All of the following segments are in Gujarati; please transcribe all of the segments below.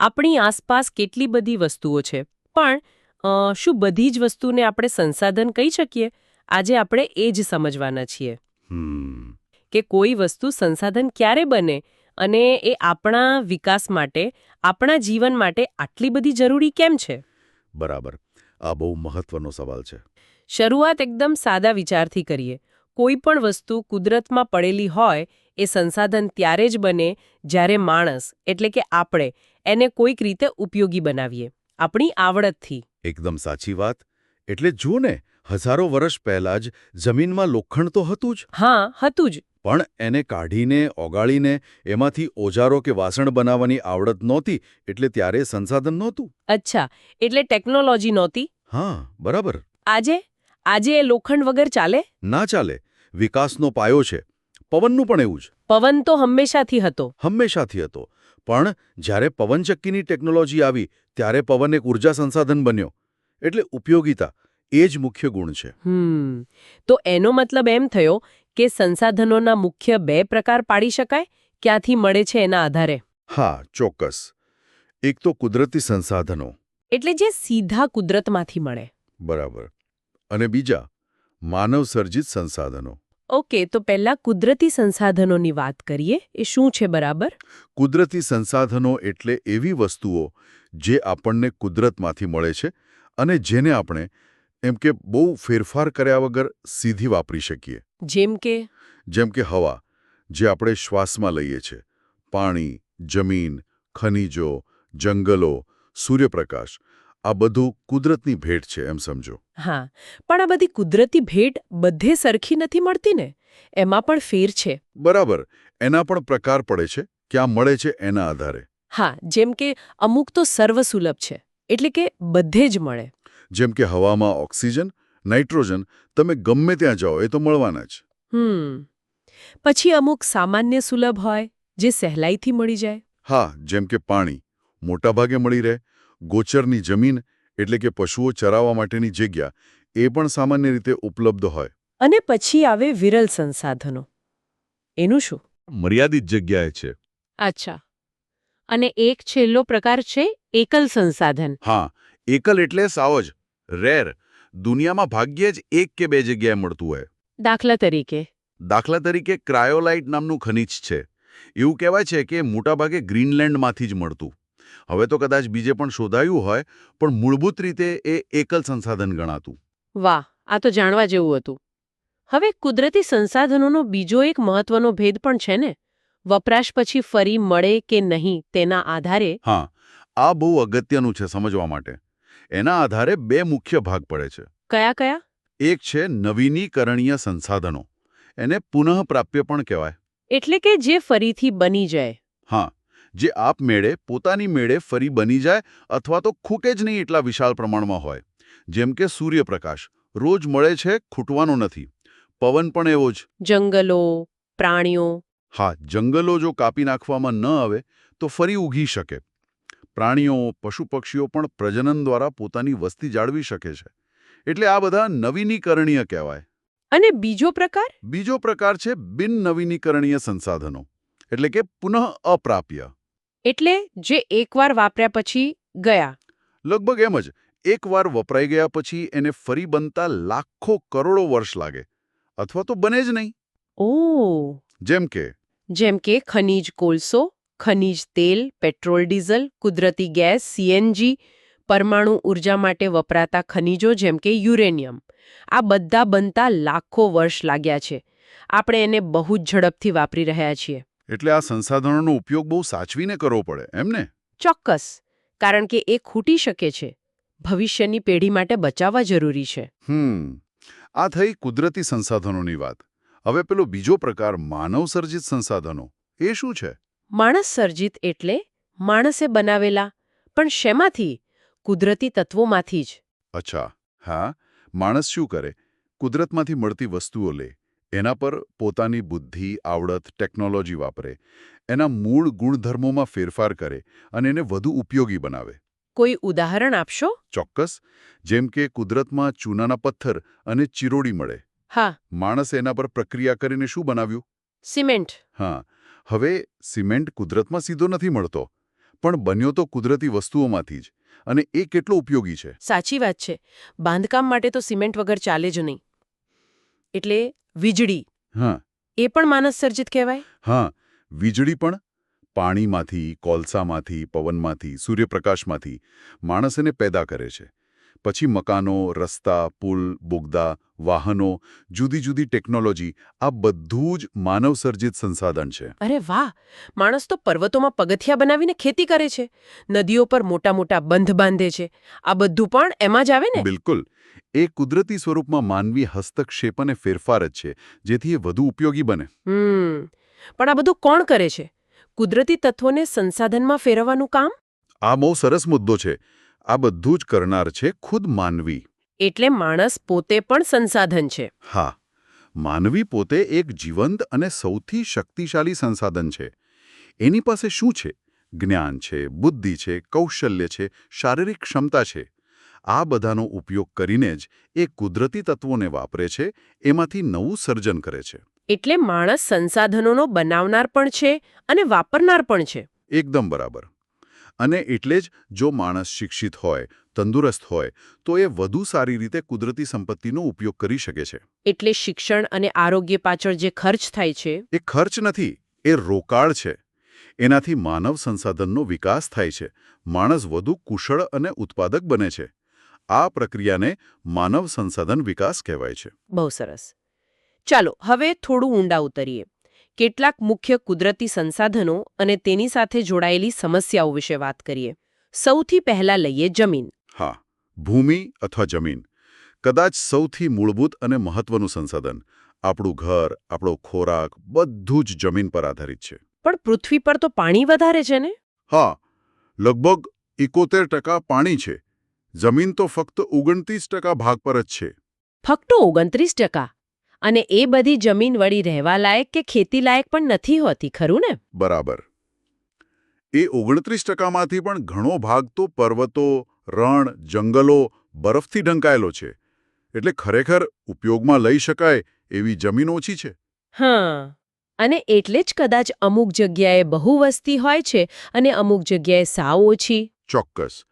આપણી આસપાસ કેટલી બધી વસ્તુઓ છે. પણ શું બધી જ વસ્તુને આપણે સંસાધન કહી શકીએ? આજે આપણે એ જ સમજવાના છીએ. કે કોઈ વસ્તુ સંસાધન ક્યારે બને અને એ આપણા વિકાસ માટે આપણા જીવન માટે આટલી બધી જરૂરી કેમ છે? બરાબર. આ બહુ મહત્વનો સવાલ છે. શરૂઆત એકદમ સાદા વિચારથી કરીએ. કોઈ પણ વસ્તુ કુદરતમાં પડેલી હોય એ સંસાધન ત્યારે જ બને જ્યારે માણસ એટલે કે આપણે એને કોઈક રીતે ઉપયોગી બનાવીએ. આપણી આવડતથી. એકદમ સાચી વાત. એટલે જુઓ ને હજારો વર્ષ પહેલા જ જમીનમાં લોખંડ તો હતું જ. હા હતું જ. પણ એને કાઢીને ઓગાળીને એમાંથી ઓજારો કે વાસણ બનાવવાની આવડત નહોતી એટલે ત્યારે સંસાધન નહોતું. અચ્છા એટલે ટેકનોલોજી નહોતી? હા બરાબર. આજે? આજે એ લોખંડ વગર ચાલે? ના ચાલે. વિકાસનો પાયો છે. પવનનું પણ એવું જ. પવન તો હંમેશાથી હતો. હંમેશાથી હતો. પણ જ્યારે પવનચક્કીની ટેકનોલોજી આવી ત્યારે પવન એક ઊર્જા સંસાધન બન્યો. એટલે ઉપયોગિતા એ જ મુખ્ય ગુણ છે. હમ. તો એનો મતલબ એમ થયો કે સંસાધનોના મુખ્ય બે પ્રકાર પાડી શકાય? ક્યાંથી મળે છે એના આધારે? હા ચોક્કસ. એક તો કુદરતી સંસાધનો. એટલે જે સીધા કુદરતમાંથી મળે. બરાબર. અને બીજા માનવ સર્જિત સંસાધનો. ઓકે તો પહેલા કુદરતી સંસાધનોની વાત કરીએ. એ શું છે બરાબર? કુદરતી સંસાધનો એટલે એવી વસ્તુઓ જે આપણને કુદરતમાંથી મળે છે અને જેને આપણે એમ કે બહુ ફેરફાર કર્યા વગર સીધી વાપરી શકીએ. જેમ કે? જેમ કે હવા જે આપણે શ્વાસમાં લઈએ છીએ પાણી જમીન ખનિજો જંગલો સૂર્યપ્રકાશ આ બધું કુદરતની ભેટ છે એમ સમજો. હા પણ આ બધી કુદરતી ભેટ બધે સરખી નથી મળતી ને? એમાં પણ ફેર છે. બરાબર. એના પણ પ્રકાર પડે છે. ક્યાં મળે છે એના આધારે. હા જેમ કે અમુક તો સર્વસુલભ છે એટલે કે બધે જ મળે. જેમ કે હવામાં ઓક્સિજન નાઇટ્રોજન તમે ગમે ત્યાં જાઓ એ તો મળવાના જ. હમ. પછી અમુક સામાન્ય સુલભ હોય જે સહેલાઈથી મળી જાય. હા જેમ કે પાણી. મોટાભાગે મળી રહે ગોચરની જમીન એટલે કે પશુઓ ચરાવવા માટેની જગ્યા એ પણ સામાન્ય રીતે ઉપલબ્ધ હોય. અને પછી આવે વિરલ સંસાધનો. એનું શું? મર્યાદિત જગ્યાએ છે. અચ્છા. અને એક છેલ્લો પ્રકાર છે એકલ સંસાધન. હા એકલ એટલે સાવ જ રેર દુનિયામાં ભાગ્યે જ એક કે બે જગ્યાએ મળતું હોય. દાખલા તરીકે. દાખલા તરીકે ક્રાયોલાઇટ નામનું ખનિજ છે. એવું કહેવાય છે કે મોટાભાગે ગ્રીનલેન્ડમાંથી જ મળતું. હવે તો કદાચ બીજે પણ શોધાયું હોય પણ મૂળભૂત રીતે એ એકલ સંસાધન ગણાતું. વાહ આ તો જાણવા જેવું હતું. હવે કુદરતી સંસાધનોનો બીજો એક મહત્વનો ભેદ પણ છે ને? વપરાશ પછી ફરી મળે કે નહીં તેના આધારે હા આ બહુ અગત્યનું છે સમજવા માટે. એના આધારે બે મુખ્ય ભાગ પડે છે. કયા કયા? એક છે નવીનીકરણીય સંસાધનો. એને પુનઃપ્રાપ્ય પણ કહેવાય. એટલે કે જે ફરીથી બની જાય. હા જે આપમેળે પોતાની મેળે ફરી બની જાય અથવા તો ખૂકે જ નહીં એટલા વિશાળ પ્રમાણમાં હોય. જેમ કે સૂર્યપ્રકાશ રોજ મળે છે ખૂટવાનો નથી. પવન પણ એવો જ. જંગલો પ્રાણીઓ. હા જંગલો જો કાપી નાખવામાં ન આવે તો ફરી ઉગી શકે. પ્રાણીઓ પશુ પક્ષીઓ પણ પ્રજનન દ્વારા પોતાની વસ્તી જાળવી શકે છે. એટલે આ બધા નવીનીકરણીય કહેવાય. અને બીજો પ્રકાર? બીજો પ્રકાર છે બિન નવીનીકરણીય સંસાધનો. એટલે કે પુનઃ અપ્રાપ્ય. એટલે જે એકવાર વાપર્યા પછી ગયા. લગભગ એમ જ એકવાર વપરાઈ ગયા પછી એને ફરી બનતા લાખો કરોડો વર્ષ લાગે. અથવા તો બને જ નહીં. ઓ. જેમ કે? જેમ કે ખનિજ કોલસો ખનિજ તેલ પેટ્રોલ ડીઝલ કુદરતી ગેસ સીએનજી પરમાણુ ઊર્જા માટે વપરાતા ખનિજો જેમ કે યુરેનિયમ. આ બધા બનતા લાખો વર્ષ લાગ્યા છે. આપણે એને બહુ જ ઝડપથી વાપરી રહ્યા છીએ. એટલે આ સંસાધનોનો ઉપયોગ બહુ સાચવીને કરવો પડે એમને ચોક્કસ કારણ કે એ ખૂટી શકે છે. ભવિષ્યની પેઢી માટે બચાવવા જરૂરી છે. હમ આ થઈ કુદરતી સંસાધનોની વાત. હવે પેલો બીજો પ્રકાર માનવ સર્જિત સંસાધનો એ શું છે? માણસ સર્જિત એટલે માણસે બનાવેલા પણ શેમાંથી? કુદરતી તત્વોમાંથી જ. અચ્છા હા માણસ શું કરે? કુદરતમાંથી મળતી વસ્તુઓ લે. એના પર પોતાની બુદ્ધિ આવડત ટેકનોલોજી વાપરે. એના મૂળ ગુણધર્મોમાં ફેરફાર કરે અને એને વધુ ઉપયોગી બનાવે. કોઈ ઉદાહરણ આપશો? ચોક્કસ. જેમ કે કુદરતમાં ચૂનાના પથ્થર અને ચિરોડી મળે. હા. માણસે એના પર પ્રક્રિયા કરીને શું બનાવ્યું? સિમેન્ટ. હા. હવે સિમેન્ટ કુદરતમાં સીધો નથી મળતો. પણ બન્યો તો કુદરતી વસ્તુઓમાંથી જ. અને એ કેટલો ઉપયોગી છે? સાચી વાત છે. બાંધકામ માટે તો સિમેન્ટ વગર ચાલે જ નહીં. એટલે વીજળી. હા. એ પણ માનસ સર્જિત કહેવાય? હા વીજળી પણ પાણીમાંથી કોલસામાંથી પવનમાંથી સૂર્યપ્રકાશમાંથી માણસ એને પેદા કરે છે. પછી મકાનો રસ્તા પુલ બોગદા વાહનો જુદી જુદી ટેકનોલોજી આ બધું જ માનવસર્જિત સંસાધન છે. અરે વાહ! માણસ તો પર્વતોમાં પગથિયા બનાવીને ખેતી કરે છે. નદીઓ પર મોટા મોટા બંધ બાંધે છે. આ બધું પણ એમાં જ આવે ને? બિલકુલ. એ કુદરતી સ્વરૂપમાં માનવી હસ્તક્ષેપ અને ફેરફાર જ છે જેથી એ વધુ ઉપયોગી બને. હમ. પણ આ બધું કોણ કરે છે? કુદરતી તત્વોને સંસાધનમાં ફેરવવાનું કામ? આ બહુ સરસ મુદ્દો છે. આ બધું જ કરનાર છે ખુદ માનવી. એટલે માણસ પોતે પણ સંસાધન છે. હા માનવી પોતે એક જીવંત અને સૌથી શક્તિશાળી સંસાધન છે. એની પાસે શું છે? જ્ઞાન છે બુદ્ધિ છે કૌશલ્ય છે શારીરિક ક્ષમતા છે. આ બધાનો ઉપયોગ કરીને જ એ કુદરતી તત્વોને વાપરે છે એમાંથી નવું સર્જન કરે છે. એટલે માણસ સંસાધનોનો બનાવનાર પણ છે અને વાપરનાર પણ છે. એકદમ બરાબર. અને એટલે જ જો માણસ શિક્ષિત હોય તંદુરસ્ત હોય તો એ વધુ સારી રીતે કુદરતી સંપત્તિનો ઉપયોગ કરી શકે છે. એટલે શિક્ષણ અને આરોગ્ય પાછળ જે ખર્ચ થાય છે એ ખર્ચ નથી એ રોકાળ છે. એનાથી માનવ સંસાધનનો વિકાસ થાય છે. માણસ વધુ કુશળ અને ઉત્પાદક બને છે. આ પ્રક્રિયાને માનવ સંસાધન વિકાસ કહેવાય છે. બહુ સરસ. ચાલો હવે થોડું ઊંડા ઉતરીએ. કેટલાક મુખ્ય કુદરતી સંસાધનો અને તેની સાથે જોડાયેલી સમસ્યાઓ વિશે વાત કરીએ. સૌથી પહેલા લઈએ જમીન. હા ભૂમિ અથવા જમીન. કદાચ સૌથી મૂળભૂત અને મહત્વનું સંસાધન. આપણું ઘર આપણો ખોરાક બધું જ જમીન પર આધારિત છે. પણ પૃથ્વી પર તો પાણી વધારે છે ને? હા લગભગ એકોતેર ટકા પાણી છે. જમીન તો ફક્ત ઓગણત્રીસ ટકા ભાગ પર જ છે. ફક્ત ઓગણત્રીસ ટકા? અને એ બધી જમીન વળી રહેવા લાયક કે ખેતી લાયક પણ નથી હોતી ખરું ને? બરાબર. એ ઓગણત્રીસ ટકામાંથી પણ ઘણો ભાગ તો પર્વતો રણ જંગલો બરફથી ઢંકાયેલો છે. એટલે ખરેખર ઉપયોગમાં લઈ શકાય એવી જમીન ઓછી છે. હા. અને એટલે જ કદાચ અમુક જગ્યાએ બહુ વસ્તી હોય છે અને અમુક જગ્યાએ સાવ ઓછી. ચોક્કસ.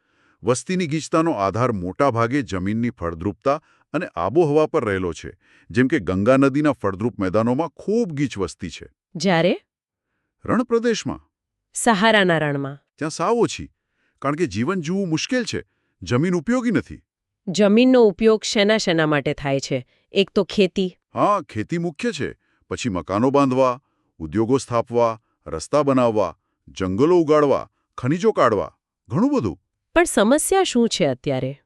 વસ્તીની ગીચતાનો આધાર મોટા ભાગે જમીનની ફળદ્રુપતા અને આબોહવા પર રહેલો છે જેમ કે ગંગા નદીના ફળદ્રુપ મેદાનોમાં ખૂબ ગીચ વસ્તી છે. જ્યારે? રણપ્રદેશમાં સહારાના રણમાં. ત્યાં સાવ ઓછી કારણ કે જીવન જીવવું મુશ્કેલ છે જમીન ઉપયોગી નથી. જમીનનો ઉપયોગ શેના શેના માટે થાય છે? એક તો ખેતી. હા ખેતી મુખ્ય છે પછી મકાનો બાંધવા ઉદ્યોગો સ્થાપવા રસ્તા બનાવવા જંગલો ઉગાડવા ખનિજો કાઢવા ઘણું બધું. પણ સમસ્યા શું છે અત્યારે?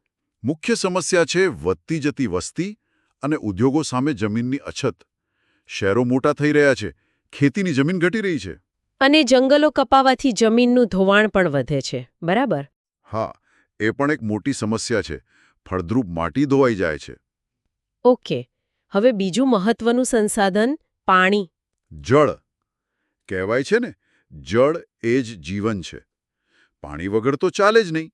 મુખ્ય સમસ્યા છે વધતી જતી વસ્તી અને ઉદ્યોગો સામે જમીનની અછત. શહેરો મોટા થઈ રહ્યા છે. ખેતીની જમીન ઘટી રહી છે. અને જંગલો કપાવાથી જમીનનું ધોવાણ પણ વધે છે. બરાબર? હા એ પણ એક મોટી સમસ્યા છે. ફળદ્રુપ માટી ધોવાઈ જાય છે. ઓકે. હવે બીજું મહત્વનું સંસાધન પાણી. જળ. કહેવાય છે ને જળ એ જ જીવન છે. પાણી વગર તો ચાલે જ નહીં.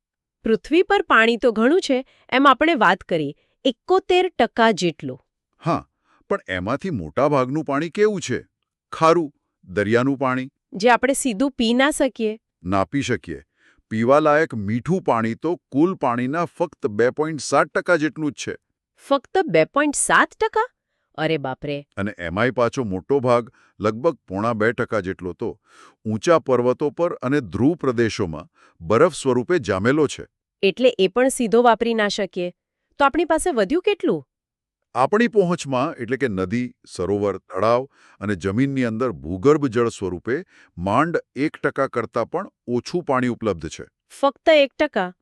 પૃથ્વી પર પાણી તો ઘણું છે એમ આપણે વાત કરી એકોતેર ટકા જેટલું. હા પણ એમાંથી મોટા ભાગનું પાણી કેવું છે? ખારું દરિયાનું પાણી? જે આપણે સીધું પી ના શકીએ. ના પી શકીએ. પીવાલાયક મીઠું પાણી તો કુલ પાણીના ફક્ત બે પોઈન્ટ સાત ટકા જેટલું જ છે. ફક્ત બે ટકા? અરે બાપરે. અને એમાંય પાછો મોટો ભાગ લગભગ પોણા બે ટકા જેટલો તો ઊંચા પર્વતો પર અને ધ્રુવ પ્રદેશોમાં બરફ સ્વરૂપે જામેલો છે. એટલે એ પણ સીધો વાપરી ના શકીએ. તો આપણી પાસે વધ્યું કેટલું? આપણી પહોંચમાં એટલે કે નદી સરોવર તળાવ અને જમીનની અંદર ભૂગર્ભ જળ સ્વરૂપે માંડ એક ટકા કરતાં પણ ઓછું પાણી ઉપલબ્ધ છે. ફક્ત એક ટકા?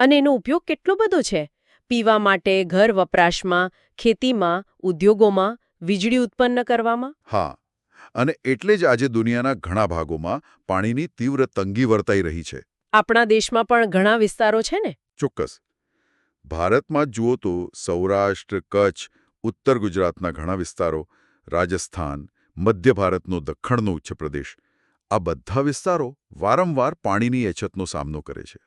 અને એનો ઉપયોગ કેટલો બધો છે? પીવા માટે ઘર વપરાશમાં ખેતીમાં ઉદ્યોગોમાં વીજળી ઉત્પન્ન કરવામાં? હા. અને એટલે જ આજે દુનિયાના ઘણા ભાગોમાં પાણીની તીવ્ર તંગી વર્તાઈ રહી છે. આપણા દેશમાં પણ ઘણા વિસ્તારો છે ને? ચોક્કસ. ભારતમાં જુઓ તો સૌરાષ્ટ્ર કચ્છ ઉત્તર ગુજરાતના ઘણા વિસ્તારો રાજસ્થાન મધ્ય ભારતનો દખણનો ઉચ્ચ પ્રદેશ આ બધા વિસ્તારો વારંવાર પાણીની અછતનો સામનો કરે છે.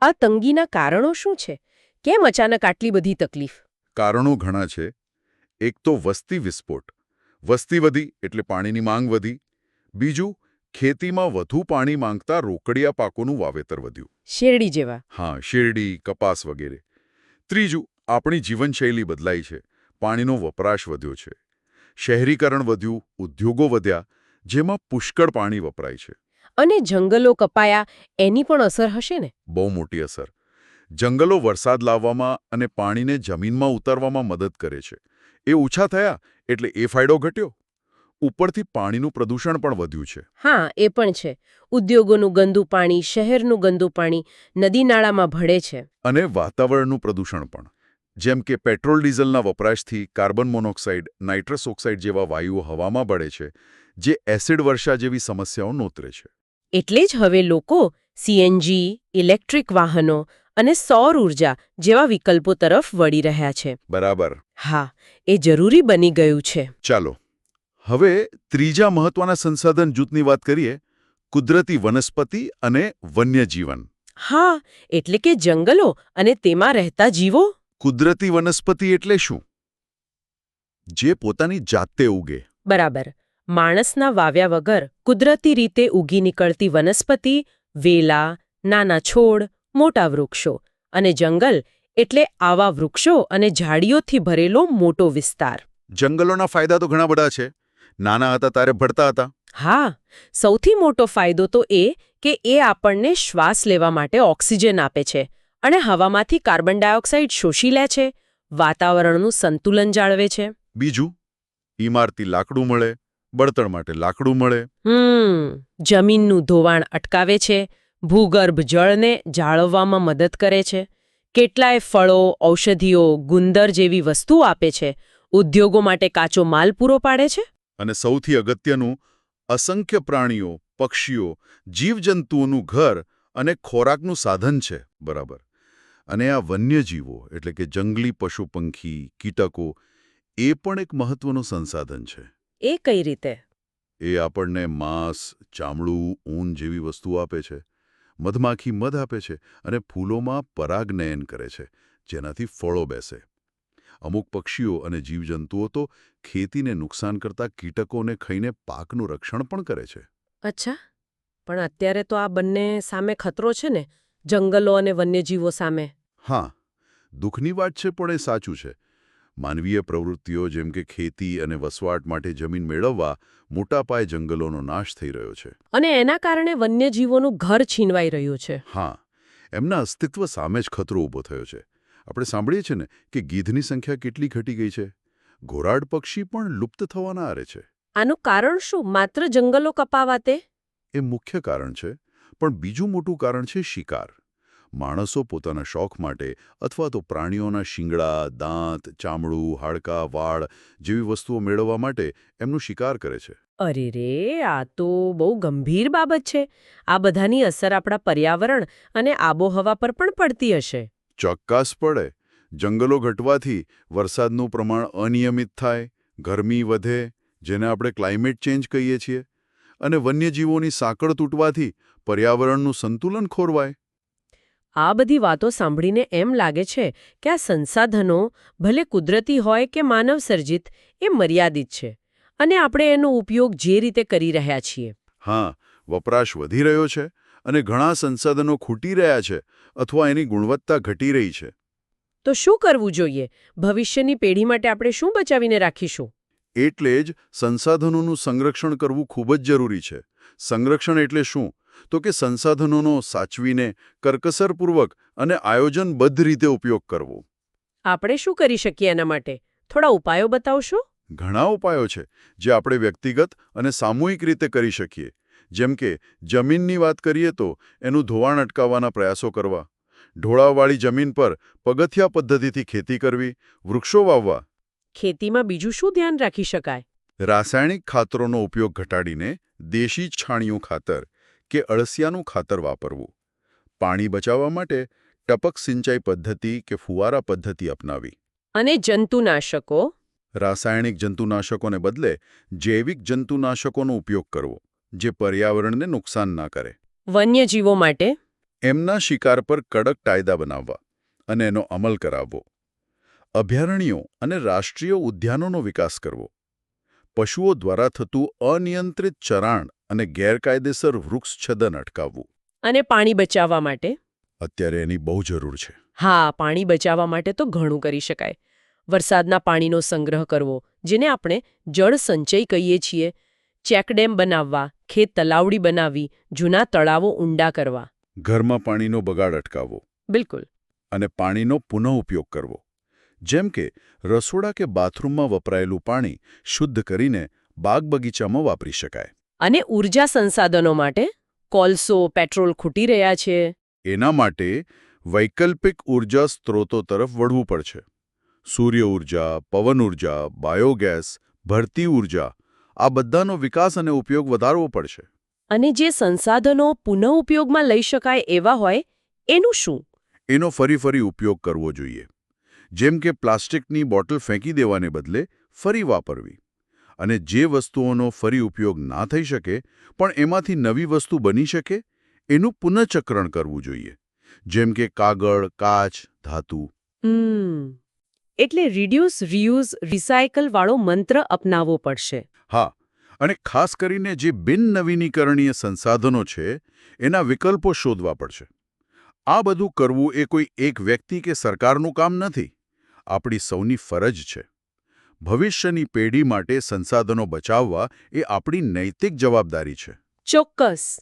આ તંગીના કારણો શું છે? કેમ અચાનક આટલી બધી તકલીફ? કારણો ઘણા છે. એક તો વસ્તી વિસ્ફોટ. વસ્તી વધી એટલે પાણીની માંગ વધી. બીજું ખેતીમાં વધુ પાણી માંગતા રોકડિયા પાકોનું વાવેતર વધ્યું. શેરડી જેવા. હા શેરડી કપાસ વગેરે. ત્રીજું આપણી જીવનશૈલી બદલાઈ છે. પાણીનો વપરાશ વધ્યો છે. શહેરીકરણ વધ્યું ઉદ્યોગો વધ્યા જેમાં પુષ્કળ પાણી વપરાય છે. અને જંગલો કપાયા એની પણ અસર હશે ને? બહુ મોટી અસર. જંગલો વરસાદ લાવવામાં અને પાણીને જમીનમાં ઉતારવામાં મદદ કરે છે. એ ઓછા થયા એટલે એ ફાયદો ઘટ્યો. ઉપરથી પાણીનું પ્રદૂષણ પણ વધ્યું છે. હા એ પણ છે. ઉદ્યોગોનું ગંદુ પાણી શહેરનું ગંદુ પાણી નદી નાળામાં ભળે છે. અને વાતાવરણનું પ્રદૂષણ પણ. જેમ કે પેટ્રોલ ડીઝલના વપરાશથી કાર્બન મોનોક્સાઇડ નાઇટ્રસ ઓક્સાઇડ જેવા વાયુઓ હવામાં બળે છે જે એસિડ વર્ષા જેવી સમસ્યાઓ નોતરે છે. એટલે જ હવે લોકો સીએનજી ઇલેક્ટ્રિક વાહનો અને સૌર ઊર્જા જેવા વિકલ્પો તરફ વળી રહ્યા છે. બરાબર. હા એ જરૂરી બની ગયું છે. ચાલો. હવે ત્રીજા મહત્વના સંસાધન જૂથની વાત કરીએ કુદરતી વનસ્પતિ અને વન્યજીવન. હા એટલે કે જંગલો અને તેમાં રહેતા જીવો? કુદરતી વનસ્પતિ એટલે શું? જે પોતાની જાતે ઉગે. બરાબર. માણસના વાવ્યા વગર કુદરતી રીતે ઉગી નીકળતી વનસ્પતિ વેલા નાના છોડ મોટા વૃક્ષો અને જંગલ એટલે આવા વૃક્ષો અને ઝાડીઓથી ભરેલો મોટો વિસ્તાર. જંગલોના ફાયદા તો ઘણા બધા છે. નાના હતા ત્યારે ભળતા હતા. હા સૌથી મોટો ફાયદો તો એ કે એ આપણને શ્વાસ લેવા માટે ઓક્સિજન આપે છે અને હવામાંથી કાર્બન ડાયોક્સાઇડ શોષી લે છે વાતાવરણનું સંતુલન જાળવે છે. બીજું ઇમારતી લાકડું મળે બળતણ માટે લાકડું મળે. હમ જમીનનું ધોવાણ અટકાવે છે ભૂગર્ભ જળને જાળવવામાં મદદ કરે છે. કેટલાય ફળો ઔષધિઓ ગુંદર જેવી વસ્તુઓ આપે છે. ઉદ્યોગો માટે કાચો માલ પૂરો પાડે છે. અને સૌથી અગત્યનું અસંખ્ય પ્રાણીઓ પક્ષીઓ જીવજંતુઓનું ઘર અને ખોરાકનું સાધન છે. બરાબર. અને આ વન્યજીવો એટલે કે જંગલી પશુપંખી કીટકો એ પણ એક મહત્વનું સંસાધન છે. એ કઈ રીતે? એ આપણને માંસ ચામડું ઊન જેવી વસ્તુઓ આપે છે. મધમાખી મધ આપે છે અને ફૂલોમાં પરાગનયન કરે છે જેનાથી ફળો બેસે. અમુક પક્ષીઓ અને જીવજંતુઓ તો ખેતીને નુકસાન કરતા કીટકોને ખાઈને પાકનું રક્ષણ પણ કરે છે. અચ્છા. પણ અત્યારે તો આ બંને સામે ખતરો છે ને જંગલો અને વન્યજીવો સામે. હા દુઃખની વાત છે પણ એ સાચું છે. માનવીય પ્રવૃત્તિઓ જેમ કે ખેતી અને વસવાટ માટે જમીન મેળવવા મોટા પાયે જંગલોનો નાશ થઈ રહ્યો છે. અને એના કારણે વન્યજીવોનું ઘર છીનવાઈ રહ્યું છે. હા એમના અસ્તિત્વ સામે જ ખતરો ઊભો થયો છે. આપણે સાંભળીએ છીએ ને કે ગીધની સંખ્યા કેટલી ઘટી ગઈ છે. ઘોરાડ પક્ષી પણ લુપ્ત થવાના આરે છે. આનું કારણ શું? માત્ર જંગલો કપાવાતે એ મુખ્ય કારણ છે પણ બીજું મોટું કારણ છે શિકાર. માણસો પોતાના શોખ માટે અથવા તો પ્રાણીઓના શિંગડા દાંત ચામડું હાડકાં વાળ જેવી વસ્તુઓ મેળવવા માટે એમનું શિકાર કરે છે. અરે રે આ તો બહુ ગંભીર બાબત છે. આ બધાની અસર આપણા પર્યાવરણ અને આબોહવા પર પણ પડતી હશે. ચોક્કસ પડે. જંગલો ઘટવાથી વરસાદનું પ્રમાણ અનિયમિત થાય ગરમી વધે જેને આપણે ક્લાઇમેટ ચેન્જ કહીએ છીએ. અને વન્યજીવોની સાંકળ તૂટવાથી પર્યાવરણનું સંતુલન ખોરવાય. આ બધી વાતો સાંભળીને એમ લાગે છે કે આ સંસાધનો ભલે કુદરતી હોય કે માનવ સર્જિત એ મર્યાદિત છે. અને આપણે એનો ઉપયોગ જે રીતે કરી રહ્યા છીએ. હા વપરાશ વધી રહ્યો છે અને ઘણા સંસાધનો ખૂટી રહ્યા છે. અથવા એની ગુણવત્તા ઘટી રહી છે. તો શું કરવું જોઈએ? ભવિષ્યની પેઢી માટે આપણે શું બચાવીને રાખીશું? એટલે જ સંસાધનોનું સંરક્ષણ કરવું ખૂબ જ જરૂરી છે. સંરક્ષણ એટલે શું? તો કે સંસાધનોનો સાચવીને કરકસરપૂર્વક અને આયોજનબદ્ધ રીતે ઉપયોગ કરવો. આપણે શું કરી શકીએ એના માટે? થોડા ઉપાયો બતાવશો? ઘણા ઉપાયો છે જે આપણે વ્યક્તિગત અને સામૂહિક રીતે કરી શકીએ. જેમ કે જમીનની વાત કરીએ તો એનું ધોવાણ અટકાવવાના પ્રયાસો કરવા. ઢોળાવવાળી જમીન પર પગથિયા પદ્ધતિથી ખેતી કરવી વૃક્ષો વાવવા. ખેતીમાં બીજું શું ધ્યાન રાખી શકાય? રાસાયણિક ખાતરોનો ઉપયોગ ઘટાડીને દેશી છાણિયું ખાતર કે અળસિયાનું ખાતર વાપરવું. પાણી બચાવવા માટે ટપક સિંચાઈ પદ્ધતિ કે ફુવારા પદ્ધતિ અપનાવી. અને જંતુનાશકો? રાસાયણિક જંતુનાશકોને બદલે જૈવિક જંતુનાશકોનો ઉપયોગ કરવો. જે પર્યાવરણને નુકસાન ના કરે. વન્યજીવો માટે એમના શિકાર પર કડક કાયદા બનાવવા અને એનો અમલ કરાવવો. અભયારણ્યો અને રાષ્ટ્રીય ઉદ્યાનોનો વિકાસ કરવો. પશુઓ દ્વારા થતું અનિયંત્રિત ચરાણ અને ગેરકાયદેસર વૃક્ષછદન અટકાવવું. અને પાણી બચાવવા માટે અત્યારે એની બહુ જરૂર છે. હા પાણી બચાવવા માટે તો ઘણું કરી શકાય. વરસાદના પાણીનો સંગ્રહ કરવો જેને આપણે જળ સંચય કહીએ છીએ ચેકડેમ બનાવવા ખેત તલાવડી બનાવી જૂના તળાવો ઊંડા કરવા. ઘરમાં પાણીનો બગાડ અટકાવવો. બિલકુલ. અને પાણીનો પુનઃઉપયોગ કરવો. જેમ કે રસોડા કે બાથરૂમમાં વપરાયેલું પાણી શુદ્ધ કરીને બાગ બગીચામાં વાપરી શકાય. અને ઊર્જા સંસાધનો માટે કોલસો પેટ્રોલ ખૂટી રહ્યા છે. એના માટે વૈકલ્પિક ઊર્જા સ્ત્રોતો તરફ વળવું પડશે. સૂર્ય ઊર્જા પવન ઊર્જા બાયોગેસ ભરતી ઊર્જા આ બધાનો વિકાસ અને ઉપયોગ વધારવો પડશે. અને જે સંસાધનો પુનઃ ઉપયોગમાં લઈ શકાય એવા હોય એનું શું? એનો ફરી ફરી ઉપયોગ કરવો જોઈએ. જેમ કે પ્લાસ્ટિકની બોટલ ફેંકી દેવાને બદલે ફરી વાપરવી. અને જે વસ્તુઓનો ફરી ઉપયોગ ના થઈ શકે પણ એમાંથી નવી વસ્તુ બની શકે એનું પુનઃચક્રણ કરવું જોઈએ. જેમ કે કાગળ કાચ ધાતુ. એટલે રિડ્યુસ રિયુઝ રિસાયકલ વાળો મંત્ર અપનાવવો પડશે. હા અને ખાસ કરીને જે બિન નવીનીકરણીય સંસાધનો છે એના વિકલ્પો શોધવા પડશે. આ બધું કરવું એ કોઈ એક વ્યક્તિ કે સરકારનું કામ નથી. આપણી સૌની ફરજ છે. ભવિષ્યની પેઢી માટે સંસાધનો બચાવવા એ આપણી નૈતિક જવાબદારી છે. ચોક્કસ.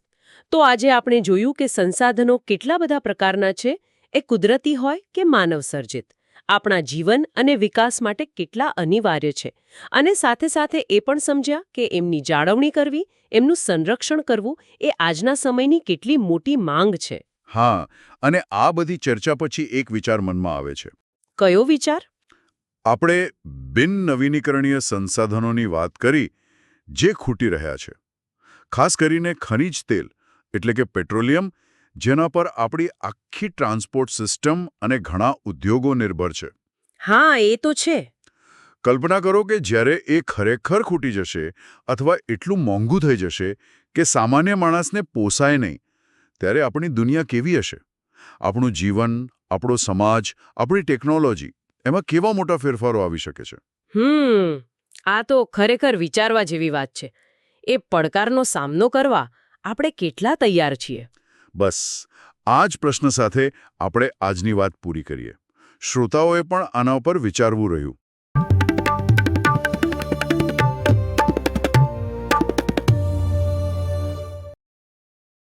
તો આજે આપણે જોયું કે સંસાધનો કેટલા બધા પ્રકારના છે? એ કુદરતી હોય કે માનવ સર્જિત? આપણા જીવન અને વિકાસ માટે કેટલા અનિવાર્ય છે. અને સાથે સાથે એ પણ સમજ્યા કે એમની જાળવણી કરવી એમનું સંરક્ષણ કરવું એ આજના સમયની કેટલી મોટી માંગ છે. હા અને આ બધી ચર્ચા પછી એક વિચાર મનમાં આવે છે. કયો વિચાર? આપણે બિન નવીનીકરણીય સંસાધનોની વાત કરી જે ખૂટી રહ્યા છે. ખાસ કરીને ખનીજ તેલ એટલે કે પેટ્રોલિયમ જેના પર આપણી આખી ટ્રાન્સપોર્ટ સિસ્ટમ અને ઘણા ઉદ્યોગો નિર્ભર છે. હા એ તો છે. કલ્પના કરો કે જ્યારે એ ખરેખર ખૂટી જશે અથવા એટલું મોંઘું થઈ જશે કે સામાન્ય માણસને પોસાય નહીં ત્યારે આપણી દુનિયા કેવી હશે? આપણું જીવન આપણો સમાજ આપણી ટેકનોલોજી એમાં કેવા મોટા ફેરફારો આવી શકે છે? હમ આ તો ખરેખર વિચારવા જેવી વાત છે. એ પડકારનો સામનો કરવા આપણે કેટલા તૈયાર છીએ? બસ, આ જ પ્રશ્ન સાથે આપણે આજની વાત પૂરી કરીએ. શ્રોતાઓએ પણ આના પર વિચારવું રહ્યું.